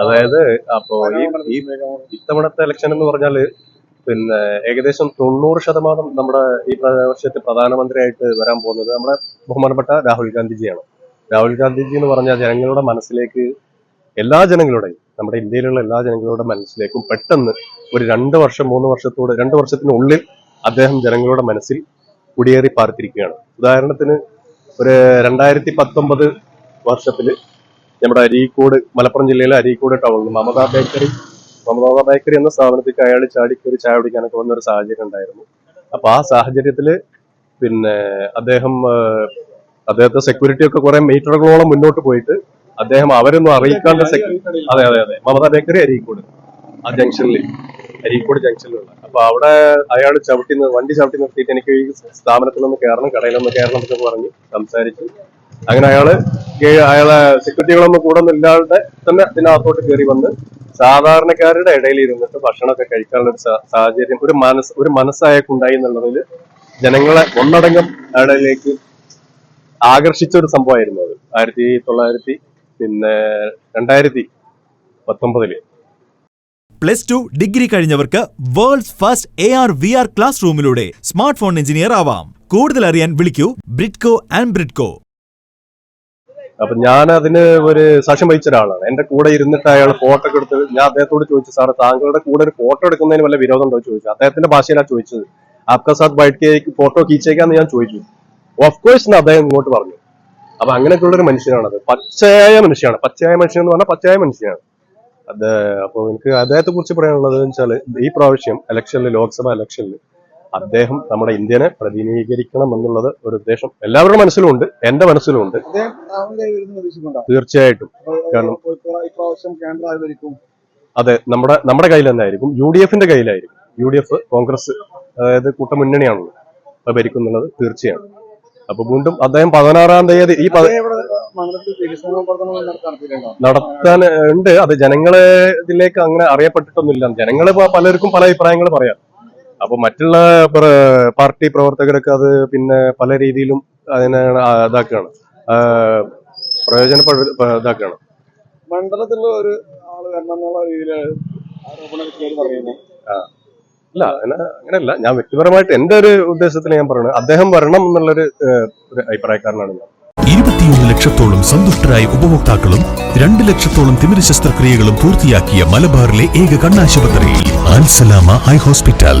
അതായത് അപ്പോ ഈ ഇത്തവണത്തെ ഇലക്ഷൻ എന്ന് പറഞ്ഞാൽ പിന്നെ ഏകദേശം തൊണ്ണൂറ് ശതമാനം നമ്മുടെ ഈ പ്രവശ്യത്തെ വർഷത്തെ പ്രധാനമന്ത്രിയായിട്ട് വരാൻ പോകുന്നത് നമ്മുടെ ബഹുമാനപ്പെട്ട രാഹുൽ ഗാന്ധിജിയാണ്. രാഹുൽ ഗാന്ധിജി എന്ന് പറഞ്ഞാൽ ജനങ്ങളുടെ മനസ്സിലേക്ക് എല്ലാ ജനങ്ങളുടെയും നമ്മുടെ ഇന്ത്യയിലുള്ള എല്ലാ ജനങ്ങളുടെ മനസ്സിലേക്കും പെട്ടെന്ന് ഒരു രണ്ട് വർഷം മൂന്ന് വർഷത്തോട് രണ്ട് വർഷത്തിനുള്ളിൽ അദ്ദേഹം ജനങ്ങളുടെ മനസ്സിൽ കുടിയേറി പാർത്തിരിക്കുകയാണ്. ഉദാഹരണത്തിന് ഒരു രണ്ടായിരത്തി പത്തൊമ്പത് വർഷത്തിൽ നമ്മുടെ അരീക്കോട് മലപ്പുറം ജില്ലയിലെ അരീക്കോട് ടൗണിൽ മമത ബേക്കറി മമതാ ബേക്കറി എന്ന സ്ഥാപനത്തിൽ അയാൾ ചാടി കയറി ചായ കുടിക്കാനൊക്കെ വന്ന ഒരു സാഹചര്യം ഉണ്ടായിരുന്നു. അപ്പൊ ആ സാഹചര്യത്തിൽ പിന്നെ അദ്ദേഹം അദ്ദേഹത്തെ സെക്യൂരിറ്റി ഒക്കെ കുറെ മീറ്ററുകളോളം മുന്നോട്ട് പോയിട്ട് അദ്ദേഹം അവരൊന്നും അറിയിക്കാണ്ട് അതെ അതെ അതെ. മമതാ ബേക്കറി അരീക്കോട് ആ ജംഗ്ഷനിൽ അരീക്കോട് ജംഗ്ഷനിലുള്ള അപ്പൊ അവിടെ അയാൾ ചവിട്ടി വണ്ടി ചവിട്ടി നിർത്തിയിട്ട് എനിക്ക് ഈ സ്ഥാപനത്തിലൊന്ന് കയറണം കടയിലൊന്ന് കയറണം എന്നൊക്കെ പറഞ്ഞ് സംസാരിച്ചു അങ്ങനെ അയാൾ അയാളെ സെക്യൂരിറ്റികളൊന്നും കൂടെ ഇല്ലാതെ തന്നെ ഇതിനകത്തോട്ട് കയറി വന്ന് സാധാരണക്കാരുടെ ഇടയിൽ ഇരുന്നിട്ട് ഭക്ഷണമൊക്കെ കഴിക്കാനുള്ള ഒരു സാഹചര്യം ഒരു മനസ് ഒരു മനസ്സായക്കുണ്ടായി എന്നുള്ളതിൽ ജനങ്ങളെ ഒന്നടങ്കം അയാളിലേക്ക് ആകർഷിച്ച ഒരു സംഭവമായിരുന്നു അത്. ആയിരത്തി തൊള്ളായിരത്തി പിന്നെ രണ്ടായിരത്തി പത്തൊമ്പതിൽ. Plus two degree കഴിഞ്ഞവർക്ക് world's first A R V R class റൂമിലൂടെ smart phone engineer ആവാം. കൂടുതൽ അറിയാൻ വിളിക്കൂ ബ്രിഡ്കോ ആൻഡ് ബ്രിഡ്കോ. അപ്പൊ ഞാൻ അതിന് ഒരു സാക്ഷ്യം വഹിച്ച ഒരാളാണ്. എന്റെ കൂടെ ഇരുന്നിട്ട് അയാൾ ഫോട്ടോ ഒക്കെ എടുത്ത് ഞാൻ അദ്ദേഹത്തോട് ചോദിച്ചു സാർ താങ്കളുടെ കൂടെ ഒരു ഫോട്ടോ എടുക്കുന്നതിന് വല്ല വിരോധം ഉണ്ടോ? ചോദിച്ചു. അദ്ദേഹത്തിന്റെ ഭാഷയിലാണ് ചോദിച്ചത്. ആപ്ക സാത്ത് ഫോട്ടോ കീച്ചേക്കാന്ന് ഞാൻ ചോദിച്ചു. ഓഫ് കോഴ്സ് അദ്ദേഹം ഇങ്ങോട്ട് പറഞ്ഞു. അപ്പൊ അങ്ങനെയൊക്കെയുള്ള ഒരു മനുഷ്യനാണത്. പച്ചയായ മനുഷ്യനാണ്. പച്ചയായ മനുഷ്യൻ എന്ന് പറഞ്ഞാൽ പച്ചയായ മനുഷ്യനാണ്. അത് അപ്പൊ എനിക്ക് അദ്ദേഹത്തെ കുറിച്ച് പറയാനുള്ളത് വെച്ചാൽ ഈ പ്രാവശ്യം ഇലക്ഷനിൽ ലോക്സഭ ഇലക്ഷനിൽ അദ്ദേഹം നമ്മുടെ ഇന്ത്യനെ പ്രതിനിധീകരിക്കണം എന്നുള്ളത് ഒരു ഉദ്ദേശം എല്ലാവരുടെ മനസ്സിലും ഉണ്ട് എന്റെ മനസ്സിലും ഉണ്ട് തീർച്ചയായിട്ടും. കാരണം അതെ നമ്മുടെ നമ്മുടെ കയ്യിൽ തന്നെയായിരിക്കും. യു ഡി എഫിന്റെ കയ്യിലായിരിക്കും. യു ഡി എഫ് കോൺഗ്രസ് അതായത് കൂട്ടമുന്നണിയാണല്ലോ അപ്പൊ ഭരിക്കുന്നുള്ളത് തീർച്ചയാണ്. അപ്പൊ വീണ്ടും അദ്ദേഹം പതിനാറാം തീയതി ഈ നടത്താൻ ഉണ്ട്. അത് ജനങ്ങളെ ഇതിലേക്ക് അങ്ങനെ അറിയപ്പെട്ടിട്ടൊന്നുമില്ല. ജനങ്ങൾ പലർക്കും പല അഭിപ്രായങ്ങൾ പറയാം. അപ്പൊ മറ്റുള്ള പാർട്ടി പ്രവർത്തകരൊക്കെ അത് പിന്നെ പല രീതിയിലും അതിനെ ഇതാക്കുകയാണ്. പ്രയോജനപ്പെടു ഇതാക്കുകയാണ്. മണ്ഡലത്തിലുള്ള ഒരു ആൾ വരണമെന്നുള്ള പറയുന്നു. അല്ല അങ്ങനെ അങ്ങനെയല്ല. ഞാൻ വ്യക്തിപരമായിട്ട് എന്റെ ഒരു ഉദ്ദേശത്തിൽ ഞാൻ പറയുന്നത് അദ്ദേഹം വരണം എന്നുള്ളൊരു അഭിപ്രായക്കാരനാണ് ഞാൻ. ഇരുപത്തിയൊന്ന് ലക്ഷത്തോളം സന്തുഷ്ടരായ ഉപഭോക്താക്കളും രണ്ട് ലക്ഷത്തോളം തിമിര ശസ്ത്രക്രിയകളും പൂർത്തിയാക്കിയ മലബാറിലെ ഏക കണ്ണാശുപത്രി Al Salama eye hospital.